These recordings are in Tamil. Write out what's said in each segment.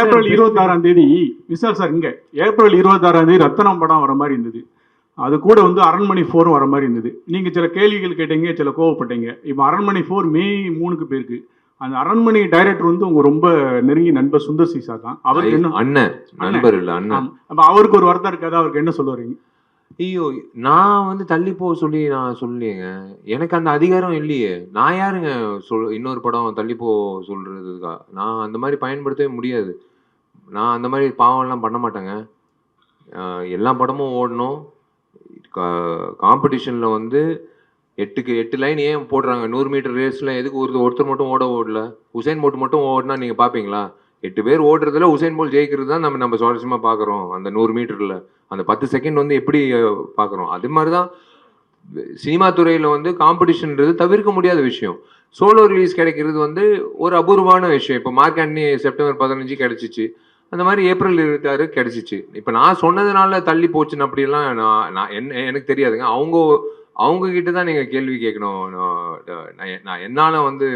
ஏப்ரல் இருபத்தாறாம் தேதி விஷால் சார் இங்க. ஏப்ரல் இருபத்தாறாம் தேதி ரத்தனம் படம் வர மாதிரி இருந்தது. அது கூட வந்து அரண்மனை ஃபோரும் வர மாதிரி இருந்தது. நீங்க சில கேள்விகள் கேட்டீங்க சில கோவப்பட்டீங்க. இப்போ அரண்மனை ஃபோர் மே மூணுக்கு போயிருக்கு. அந்த அரண்மனை டைரக்டர் வந்து உங்க ரொம்ப நெருங்கி நண்பர் சுந்தர் சீசா தான். அவருக்கு என்ன அண்ணன். நண்பர் இல்ல அண்ணன். ஆமா. அப்ப அவருக்கு ஒரு வருத்தம் இருக்காது. அவருக்கு என்ன சொல்ல வரீங்க? ஐயோ நான் வந்து தள்ளி போக சொல்லி நான் சொல்லியேங்க எனக்கு அந்த அதிகாரம் இல்லையே. நான் யாருங்க சொல் இன்னொரு படம் தள்ளி போ சொல்றதுக்கா? நான் அந்த மாதிரி பயன்படுத்தவே முடியாது. நான் அந்த மாதிரி பாவம்லாம் பண்ண மாட்டேங்க. ஆஹ் எல்லா படமும் ஓடணும். காம்படிஷனில் வந்து எட்டுக்கு எட்டு லைன் ஏன் போடுறாங்க? நூறு மீட்டர் ரேஸில் எதுக்கு? ஒரு ஒருத்தர் மட்டும் ஓட ஓடல. உசைன் போட்டு மட்டும் ஓடினா நீங்கள் பார்ப்பீங்களா எட்டு பேர் ஓடுறதுல உசைன் போல் ஜெயிக்கிறது தான் நம்ம நம்ம சுவாரஸ்யமாக பார்க்குறோம். அந்த நூறு மீட்டரில். அந்த பத்து செகண்ட் வந்து எப்படி பார்க்குறோம்? அது மாதிரி தான் சினிமா துறையில் வந்து காம்படிஷன்ன்றது தவிர்க்க முடியாத விஷயம். சோலோ ரிலீஸ் கிடைக்கிறது வந்து ஒரு அபூர்வமான விஷயம். இப்போ மார்க் ஆண்டனி செப்டம்பர் பதினஞ்சு கிடைச்சிச்சு. அந்த மாதிரி ஏப்ரல் இருபத்தாறு கிடைச்சிச்சு. இப்போ நான் சொன்னதுனால தள்ளி போச்சுன்னு அப்படிலாம் நான் நான் என்ன எனக்கு தெரியாதுங்க. அவங்க அவங்க கிட்ட தான் நீங்கள் கேள்வி கேட்கணும். நான் என்னால் வந்து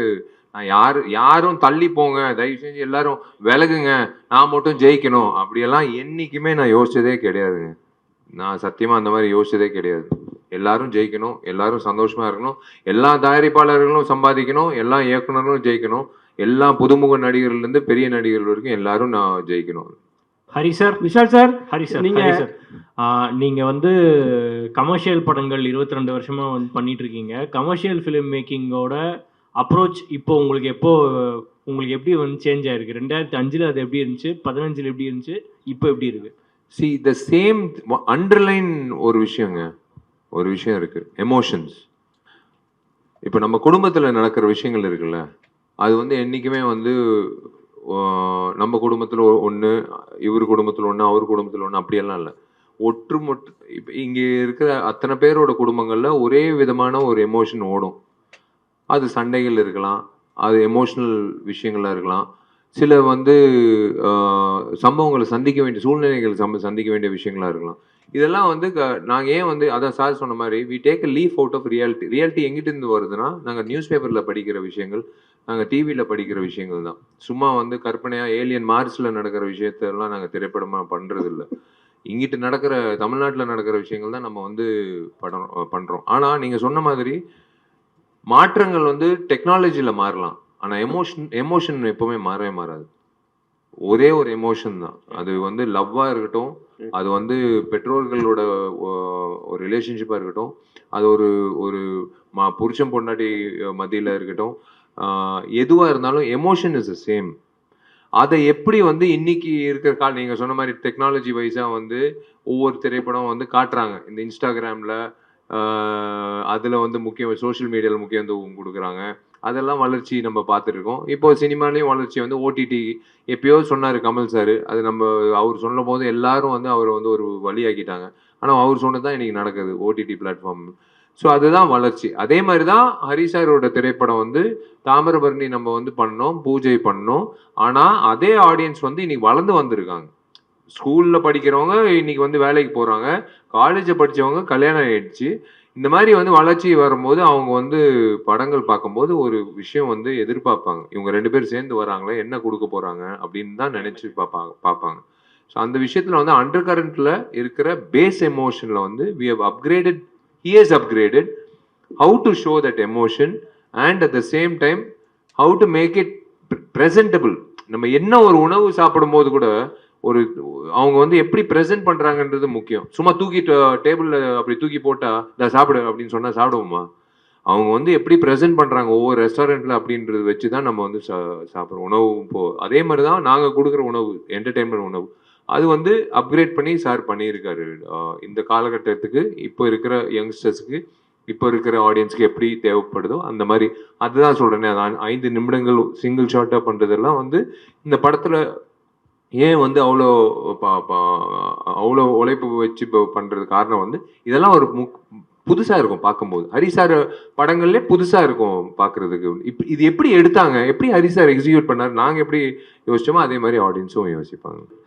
யார் யாரும் தள்ளி போங்க. தயவு செஞ்சு எல்லாரும் விலகுங்க. நான் மட்டும் ஜெயிக்கணும். அப்படியெல்லாம் என்னைக்குமே நான் யோசிச்சதே கிடையாதுங்க நான் சத்தியமாக அந்த மாதிரி யோசிச்சதே கிடையாது. எல்லாரும் ஜெயிக்கணும். எல்லாரும் சந்தோஷமா இருக்கணும். எல்லா தயாரிப்பாளர்களும் சம்பாதிக்கணும். எல்லா இயக்குனர்களும் ஜெயிக்கணும். எல்லா புதுமுக நடிகர்லேருந்து பெரிய நடிகர்கள் வரைக்கும் எல்லாரும் நான் ஜெயிக்கணும். Hari sir Vishal sir. Hari sir நீங்க- ஹரி சார். ஆ, நீங்க வந்து கமர்ஷியல் படங்கள் இருபத்தி ரெண்டு வருஷமா வந்து பண்ணிட்டு இருக்கீங்க. கமர்ஷியல் ஃபிலிம் மேக்கிங்கோட அப்ரோச் இப்போ உங்களுக்கு எப்போ உங்களுக்கு எப்படி வந்து சேஞ்ச் ஆயிருக்கு? ரெண்டாயிரத்தி அஞ்சுல அது எப்படி இருந்துச்சு? பதினஞ்சுல எப்படி இருந்துச்சு? இப்போ எப்படி இருக்கு? சி த சேம் அண்டர்லைன் ஒரு விஷயங்க. ஒரு விஷயம் இருக்கு. எமோஷன்ஸ் இப்போ நம்ம குடும்பத்தில் நடக்கிற விஷயங்கள் இருக்குல்ல அது வந்து என்றைக்குமே வந்து நம்ம குடும்பத்தில் ஒன்று இவர் குடும்பத்தில் ஒன்று அவர் குடும்பத்தில் ஒன்று அப்படியெல்லாம் இல்லை. ஒற்றுமொட்டு இப்போ இங்கே இருக்கிற அத்தனை பேரோட குடும்பங்களில் ஒரே விதமான ஒரு எமோஷன் ஓடும். அது சண்டைகள் இருக்கலாம் அது எமோஷ்னல் விஷயங்களா இருக்கலாம். சில வந்து சம்பவங்களை சந்திக்க வேண்டிய சூழ்நிலைகள் சம்ப சந்திக்க வேண்டிய விஷயங்களா இருக்கலாம். இதெல்லாம் வந்து க- நாங்கள் ஏன் வந்து அதான் சார் சொன்ன மாதிரி we take a leaf out of reality reality எங்கிட்டேருந்து வருதுன்னா நாங்கள் நியூஸ் பேப்பரில் படிக்கிற விஷயங்கள் நாங்கள் டிவியில் படிக்கிற விஷயங்கள் தான். சும்மா வந்து கற்பனையாக ஏலியன் மார்ஸில் நடக்கிற விஷயத்தெல்லாம் நாங்கள் திரைப்படமாக பண்ணுறதில்ல இங்கிட்டு நடக்கிற தமிழ்நாட்டில் நடக்கிற விஷயங்கள் தான் நம்ம வந்து படம் பண்ணுறோம் ஆனால் நீங்கள் சொன்ன மாதிரி மாற்றங்கள் வந்து டெக்னாலஜில மாறலாம். ஆனா எமோஷன் எமோஷன் எப்பவுமே மாறவே மாறாது. ஒரே ஒரு எமோஷன் தான். அது வந்து லவ்வா இருக்கட்டும் அது வந்து பெற்றோர்களோட ஒரு ரிலேஷன்ஷிப்பா இருக்கட்டும் அது ஒரு ஒரு மா புருஷன் பொண்டாட்டி மத்தியில இருக்கட்டும் ஆஹ் எதுவா இருந்தாலும் எமோஷன் இஸ் சேம் அதை எப்படி வந்து இன்னைக்கு இருக்கிற கால் நீங்க சொன்ன மாதிரி டெக்னாலஜி வைஸா வந்து ஒவ்வொரு திரைப்படம் வந்து காட்டுறாங்க. இந்த இன்ஸ்டாகிராம்ல அதில் வந்து முக்கியம் சோஷியல் மீடியாவில் முக்கியத்துவம் கொடுக்குறாங்க. அதெல்லாம் வளர்ச்சி நம்ம பார்த்துருக்கோம் இப்போ சினிமாலேயும் வளர்ச்சி வந்து ஓடிடி எப்பயோ சொன்னார் கமல் சார். அது நம்ம அவர் சொன்ன போது எல்லாரும் வந்து அவரை வந்து ஒரு வழியாக்கிட்டாங்க. ஆனால் அவர் சொன்னது தான் இன்றைக்கி நடக்குது ஓடிடி பிளாட்ஃபார்ம் ஸோ அதுதான் வளர்ச்சி. அதே மாதிரி தான் ஹரிசாரோட திரைப்படம் வந்து தாமிரபரணி நம்ம வந்து பண்ணோம் பூஜை பண்ணோம். ஆனால் அதே ஆடியன்ஸ் வந்து இன்னைக்கு வளர்ந்து வந்திருக்காங்க. ஸ்கூலில் படிக்கிறவங்க இன்னைக்கு வந்து வேலைக்கு போகிறாங்க காலேஜை படித்தவங்க கல்யாணம் ஆயிடுச்சு. இந்த மாதிரி வந்து வளர்ச்சி வரும்போது அவங்க வந்து படங்கள் பார்க்கும்போது ஒரு விஷயம் வந்து எதிர்பார்ப்பாங்க. இவங்க ரெண்டு பேரும் சேர்ந்து வராங்களே என்ன கொடுக்க போகிறாங்க அப்படின்னு தான் நினச்சி பார்ப்பாங்க பார்ப்பாங்க. ஸோ அந்த விஷயத்தில் வந்து அண்டர் கரண்ட்டில் இருக்கிற பேஸ் எமோஷனில் வந்து we have upgraded he is upgraded how to show that emotion and at the same time how to make it presentable நம்ம என்ன ஒரு உணவு சாப்பிடும்போது கூட ஒரு அவங்க வந்து எப்படி ப்ரெசென்ட் பண்ணுறாங்கன்றது முக்கியம். சும்மா தூக்கி டேபிளில் அப்படி தூக்கி போட்டால் இதை சாப்பிடு அப்படின்னு சொன்னால் சாப்பிடுவோமா? அவங்க வந்து எப்படி ப்ரெசென்ட் பண்ணுறாங்க ஒவ்வொரு ரெஸ்டாரண்ட்டில் அப்படின்றது வச்சு தான் நம்ம வந்து சா- சாப்பிடுறோம். உணவு போ அதே மாதிரி தான் நாங்கள் கொடுக்குற உணவு என்டர்டெயின்மெண்ட் உணவு. அது வந்து அப்கிரேட் பண்ணி சார் பண்ணியிருக்காரு. இந்த காலகட்டத்துக்கு இப்போ இருக்கிற யங்ஸ்டர்ஸுக்கு இப்போ இருக்கிற ஆடியன்ஸ்க்கு எப்படி தேவைப்படுதோ அந்த மாதிரி. அதுதான் சொல்கிறேனே ஐந்து நிமிடங்கள் சிங்கிள் ஷார்ட்டாக பண்ணுறதெல்லாம் வந்து இந்த படத்தில் ஏன் வந்து அவ்வளோ பா- பா- அவ்வளோ உழைப்பு வச்சு இப்போ காரணம் வந்து இதெல்லாம் ஒரு முக் புதுசாக இருக்கும் பார்க்கும்போது. ஹரி சார் படங்கள்லே புதுசாக இருக்கும் பார்க்குறதுக்கு. இப்போ இது எப்படி எடுத்தாங்க? எப்படி ஹரி சார் எக்ஸிக்யூட் பண்ணார்? நாங்கள் எப்படி யோசிச்சோமோ அதே மாதிரி ஆடியன்ஸும் யோசிப்பாங்க.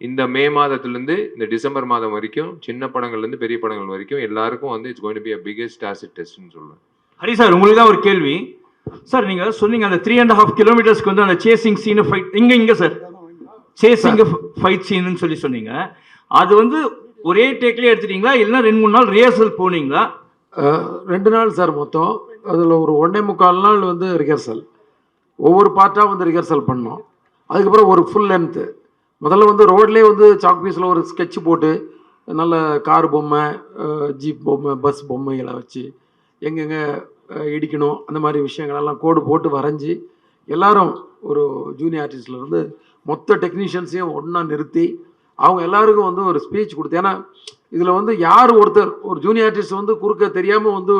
இந்த மே மாதத்துலேருந்து இந்த டிசம்பர் மாதம் வரைக்கும் சின்ன படங்கள்லேருந்து பெரிய படங்கள் வரைக்கும் எல்லாருக்கும் வந்து it's going to be a biggest acid டெஸ்ட்னு சொல்லுவேன் ஹரி சார் உங்களுக்கு தான் ஒரு கேள்வி. சார் நீங்க சொன்னீங்க அந்த த்ரீ அண்ட் ஹாஃப் கிலோமீட்டர்ஸ்க்கு வந்து அந்த சேசிங் சீனு ஃபைட் இங்க இங்க சார். சேசிங் ஃபைட் சீனுன்னு சொல்லி சொன்னீங்க. அது வந்து ஒரே டேக்லயே எடுத்துட்டீங்களா? இல்லைன்னா ரெண்டு மூணு நாள் ரிஹர்சல் போனீங்களா? ரெண்டு நாள் சார் மொத்தம். அதில் ஒரு ஒன்றே முக்கால் நாள் வந்து ரிஹர்சல் ஒவ்வொரு பார்ட்டாக வந்து ரிஹர்சல் பண்ணோம். அதுக்கப்புறம் ஒரு ஃபுல் லென்த்து முதல்ல வந்து ரோட்லேயே வந்து சாக் பீஸில் ஒரு ஸ்கெட்ச் போட்டு நல்ல கார் பொம்மை ஜீப் பொம்மை பஸ் பொம்மைகளை வச்சு எங்கெங்கே இடிக்கணும் அந்த மாதிரி விஷயங்களெல்லாம் கோடு போட்டு வரைஞ்சி எல்லாரும் ஒரு ஜூனியர் ஆர்டிஸ்ட்லேருந்து மொத்த டெக்னீஷியன்ஸையும் ஒன்றா நிறுத்தி அவங்க எல்லாருக்கும் வந்து ஒரு ஸ்பீச் கொடுத்து ஏன்னா இதில் வந்து யார் ஒருத்தர் ஒரு ஜூனியர் ஆர்டிஸ்ட் வந்து குறுக்க தெரியாமல் வந்து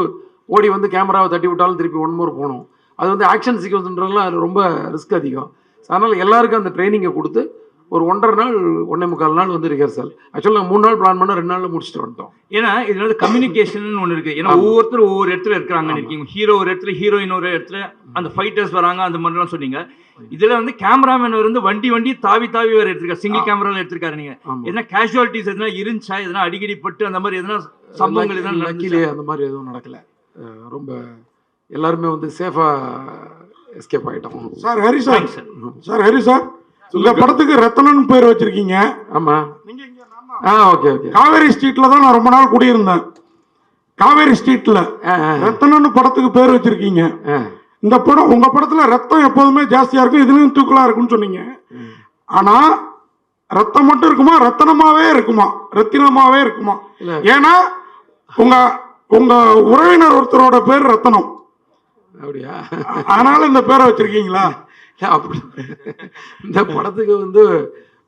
ஓடி வந்து கேமராவை தட்டி விட்டாலும் திருப்பி ஒன் மோர் போகணும். அது வந்து ஆக்ஷன் சீக்வன்ஸ்ன்றதுலாம் அது ரொம்ப ரிஸ்க் அதிகம். அதனால் எல்லாருக்கும் அந்த ட்ரைனிங்கை கொடுத்து ஒரு ஒன்றரை நாள் ஒன்றே முக்கால் நாள் வந்து ரிஹர்சல் ஆக்சுவலாக நான் மூணு நாள் பிளான் பண்ண ரெண்டு நாளில் முடிச்சுட்டு வந்துட்டோம். ஏன்னா இதுல வந்து கம்யூனிகேஷன் ஒன்று இருக்கு. ஏன்னா. ஒவ்வொருத்தரும் ஒவ்வொரு இடத்துல இருக்கிறாங்கன்னு. இருக்கீங்க. ஹீரோ ஒரு இடத்துல ஹீரோயின் ஒரு இடத்துல அந்த ஃபைட்டர்ஸ் வராங்க அந்த மாதிரிலாம் சொன்னீங்க. இதுல வந்து கேமராமேன் வந்து வண்டி வண்டி தாவி தாவி வேற எடுத்திருக்காரு. சிங்கிள் ஆ. கேமரால எடுத்திருக்காரு நீங்க. ஆமாம் எதனா கேஷுவாலிட்டிஸ் எதனா இருந்துச்சா? எதனா அடிக்கடி பட்டு அந்த மாதிரி எதனா சம்பவங்கள் எதனா நடந்துச்சா? அந்த மாதிரி எதுவும் நடக்கலை. ரொம்ப எல்லாருமே வந்து சேஃபாக எஸ்கேப் ஆகிட்டோம் sir Hari sir Thanks, sir. Sir Hari sir இந்த படத்துக்கு ரத்தனன் பேர் வச்சிருக்கீங்க. ஆமாம் நீங்க ஆ ஓகே ஓகே. காவேரி ஸ்ட்ரீட்ல தான் நான் ரொம்ப நாள் குடியிருந்தேன். காவேரி ஸ்ட்ரீட்ல ஆ ஆ. ரத்தனன் படத்துக்கு பேர் வச்சிருக்கீங்க. இந்த படம் உங்க படத்துல ரத்தம் எப்போதுமே ஜாஸ்தியா இருக்கும் இதுலயும் தூக்கலா இருக்கும்னு சொன்னீங்க. ஆனா ரத்தம் மட்டும் இருக்குமா? ரத்தனமாவே இருக்குமா? ரத்தினமாவே இருக்குமா. ஏன்னா உங்க உங்க உறவினர் ஒருத்தரோட பேர் ரத்தனம். அப்படியா? அதனால இந்த பேரை வச்சிருக்கீங்களா? அப்படி இந்த படத்துக்கு வந்து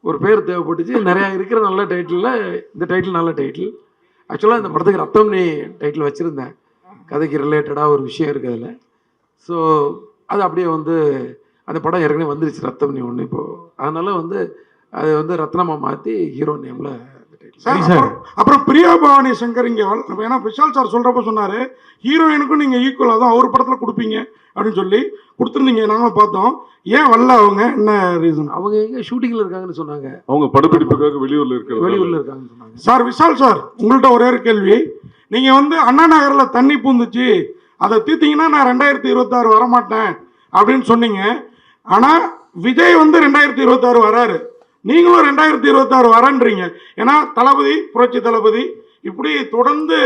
ஒரு பேர் தேவைப்பட்டுச்சு. நிறையா இருக்கிற நல்ல டைட்டிலில் இந்த டைட்டில் நல்ல டைட்டில் ஆக்சுவலாக இந்த படத்துக்கு ரத்தம் நீ டைட்டில் வச்சுருந்தேன். கதைக்கு ரிலேட்டடாக ஒரு விஷயம் இருக்குது அதில். ஸோ அது அப்படியே வந்து அந்த படம் ஏற்கனவே வந்துருச்சு ரத்தம் நீ ஒன்று இப்போது அதனால் வந்து அது வந்து ரத்னமாக மாற்றி ஹீரோ நேமில் அப்புறம் அப்புறம் பிரியா பவானி சங்கர் இங்கே ஏன்னா விஷால் சார் சொல்கிறப்ப சொன்னார் ஹீரோயினுக்கும் நீங்கள் ஈக்குவலாக தான் அவர் படத்தில் கொடுப்பீங்க அப்படின்னு சொல்லி கொடுத்துருந்தீங்க நாங்களும் பார்த்தோம். ஏன் வரல அவங்க? என்ன ரீசன் அவங்க எங்கே ஷூட்டிங்கில் இருக்காங்கன்னு சொன்னாங்க. அவங்க படப்பிடிப்புக்காக வெளியூர்ல இருக்கிறது வெளியூரில் இருக்காங்கன்னு சொன்னாங்க. சார் விஷால் சார் உங்கள்கிட்ட ஒரே ஒரு கேள்வி. நீங்கள் வந்து அண்ணா நகரில் தண்ணி பூந்துச்சு அதை தீர்த்தீங்கன்னா நான் ரெண்டாயிரத்தி இருபத்தாறு வரமாட்டேன் அப்படின்னு சொன்னீங்க. ஆனால் விஜய் வந்து ரெண்டாயிரத்தி இருபத்தாறு வராரு. நீங்களும் ரெண்டாயிரத்தி இருபத்தாறு வரன்றீங்க. ஏன்னா தளபதி புரட்சி தளபதி இப்படி தொடர்ந்து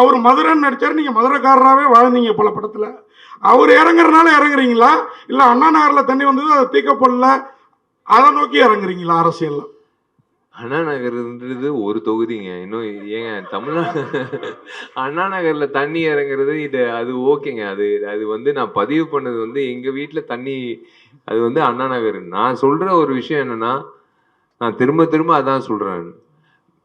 அவர் மதுரைன்னு நடிச்சார் நீங்கள் மதுரைக்காரராகவே வாழ்ந்தீங்க பல படத்தில். அவர் இறங்குறதுனால இறங்குறீங்களா? இல்லை அண்ணா நகரில் தண்ணி வந்தது அதை தீக்கப்படல அதை நோக்கி இறங்குறீங்களா அரசியலில்? அண்ணா நகர்ன்றது ஒரு தொகுதிங்க. இன்னும் ஏங்க தமிழ்நாடு அண்ணா நகரில் தண்ணி இறங்குறது இது அது ஓகேங்க. அது அது வந்து நான் பதிவு பண்ணது வந்து எங்கள் வீட்டில் தண்ணி அது வந்து அண்ணா நகர் நான் சொல்கிற ஒரு விஷயம் என்னென்னா நான் திரும்ப திரும்ப அதான் சொல்கிறேன்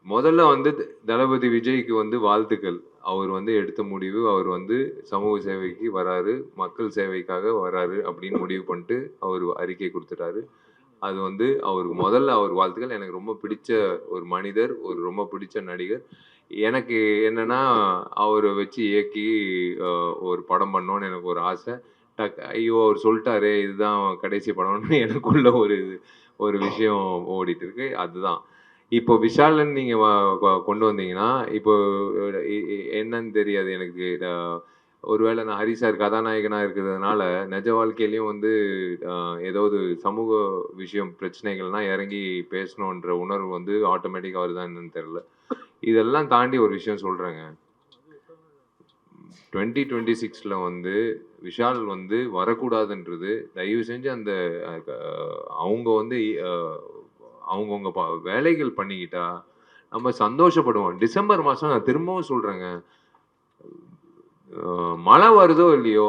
முதல்ல வந்து த- தளபதி விஜய்க்கு வந்து வாழ்த்துக்கள். அவர் வந்து எடுத்த முடிவு அவர் வந்து சமூக சேவைக்கு வராரு மக்கள் சேவைக்காக வராரு அப்படின்னு முடிவு பண்ணிட்டு அவர் அறிக்கை கொடுத்துட்டாரு. அது வந்து அவருக்கு முதல்ல அவர் வாழ்த்துக்கள். எனக்கு ரொம்ப பிடிச்ச ஒரு மனிதர் ஒரு ரொம்ப பிடிச்ச நடிகர். எனக்கு என்னன்னா அவரை வச்சு இயக்கி ஒரு படம் பண்ணோன்னு எனக்கு ஒரு ஆசை. டக் ஐயோ அவர் சொல்லிட்டாரே இதுதான் கடைசி படம்னு எனக்குள்ள ஒரு இது. ஒரு விஷயம் ஓடிட்டு இருக்கு அதுதான். இப்போ விஷாலன் நீங்கள் வ- கொண்டு வந்தீங்கன்னா இப்போ என்னன்னு தெரியாது எனக்கு. ஒருவேளை நான் ஹரி சார் இருக்கிறதுனால நிஜ வாழ்க்கையிலையும் வந்து ஏதாவது சமூக விஷயம் பிரச்சனைகள்னா இறங்கி பேசணுன்ற உணர்வு வந்து ஆட்டோமேட்டிக்காக வருதான்னு தெரில இதெல்லாம் தாண்டி ஒரு விஷயம் சொல்கிறேங்க டுவெண்ட்டி டுவெண்ட்டி சிக்ஸில் வந்து விஷால் வந்து வரக்கூடாதுன்றது தயவு செஞ்சு அந்த அவங்க வந்து அவங்கவுங்க பா வேலைகள் பண்ணிக்கிட்டா நம்ம சந்தோஷப்படுவோம். டிசம்பர் மாதம் நான் திரும்பவும் சொல்கிறேங்க மழை வருதோ இல்லையோ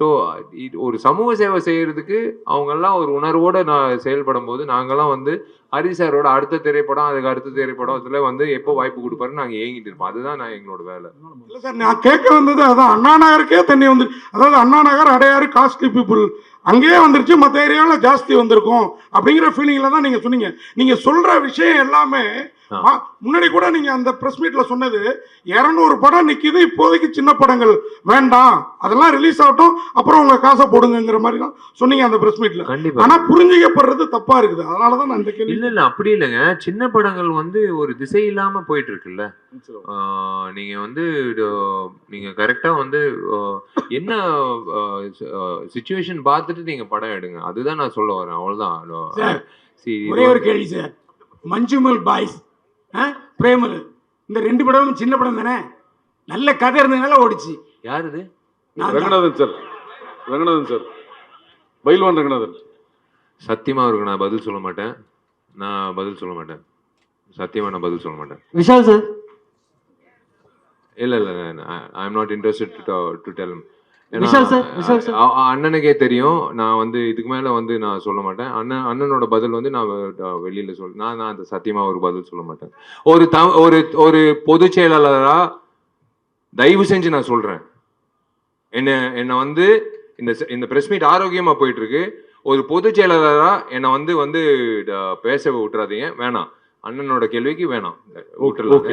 ஸோ ஒரு சமூக சேவை செய்கிறதுக்கு அவங்கெல்லாம் ஒரு உணர்வோடு நான் செயல்படும் போது நாங்கள்லாம் வந்து ஹரி சாரோட அடுத்த திரைப்படம் அதுக்கு அடுத்த திரைப்படம் அதில் வந்து எப்போ வாய்ப்பு கொடுப்பாருன்னு நாங்கள் ஏங்கிட்டு இருப்போம் அதுதான் நான் எங்களோட வேலை. இல்லை சார் நான் கேட்க வந்தது அதான். அண்ணா நகருக்கே தண்ணி வந்து அதாவது அண்ணா நகர் அடையாறு காஸ்ட்லி பீப்புள் அங்கேயே வந்துருச்சு மற்ற ஏரியாவில் ஜாஸ்தி வந்திருக்கும் அப்படிங்கிற ஃபீலிங்கில் தான் நீங்கள் சொன்னீங்க. நீங்கள் சொல்கிற விஷயம் எல்லாமே முன்னாடி கூட நீங்கள் அந்த ப்ரெஸ் மீட்டில் சொன்னது இரநூறு படம் நிற்கிது இப்போதைக்கு சின்ன படங்கள். வேண்டாம். அதெல்லாம் ரிலீஸ் ஆகட்டும் அப்புறம் உங்கள் காசை போடுங்கங்கிற மாதிரி தான் சொன்னீங்க அந்த ப்ரெஸ் மீட்டில் கண்டிப்பா. ஆனால் புரிஞ்சிக்கப்படுறது தப்பாக இருக்குது. அதனால தான் நான் இந்த கேள்வி இல்ல இல்ல. அப்படி இல்லைங்க. சின்ன படங்கள் வந்து ஒரு திசை இல்லாம போயிட்டு இருக்குல்ல ஆஹ் நீங்க வந்து இது, நீங்க கரெக்டா வந்து ஆஹ் என்ன சுச்சுவேஷன் பார்த்துட்டு நீங்க படம் எடுங்க. அதுதான் நான் சொல்ல வரேன். அவ்வளவுதான். சார், See, இது ஒரே ஒரு கேள்வி சார். மஞ்சுமல் பாய்ஸ் ஆ பிரேமல். இந்த ரெண்டு படமும் சின்ன படம் தானே? நல்ல கதை இருந்ததுனால ஓடிச்சு. யார் இது? நான் தான். ரங்கநாதன் சார். ரங்கநாதன் சார். பைல்வான் ரங்கநாதன். சத்தியமா இருக்கு நான் பதில் சொல்ல மாட்டேன். நான் பதில் சொல்ல மாட்டேன். சத்தியமா நான் பதில் சொல்ல மாட்டேன். விஷால் சார் இல்ல இல்ல I am not interested to tell. அண்ணனுக்கே தெரியும். நான் வந்து இதுக்கு மேல வந்து நான் சொல்ல மாட்டேன். அண்ணன் அண்ணனோட பதில் வந்து நான் வெளியில சொல் நான் நான் அந்த சத்தியமா ஒரு பதில் சொல்ல மாட்டேன். ஒரு த ஒரு ஒரு பொதுச் செயலாளரா தயவு செஞ்சு நான் சொல்றேன். என்ன என்னை வந்து இந்த இந்த பிரஸ் மீட் ஆரோக்கியமா போயிட்டு இருக்கு. ஒரு பொதுச் செயலாளரா என்னை வந்து வந்து பேச விட்டுறாதீங்க. வேணாம். அண்ணனோட கேள்விக்கு வேணாம். விட்டுறலாம்.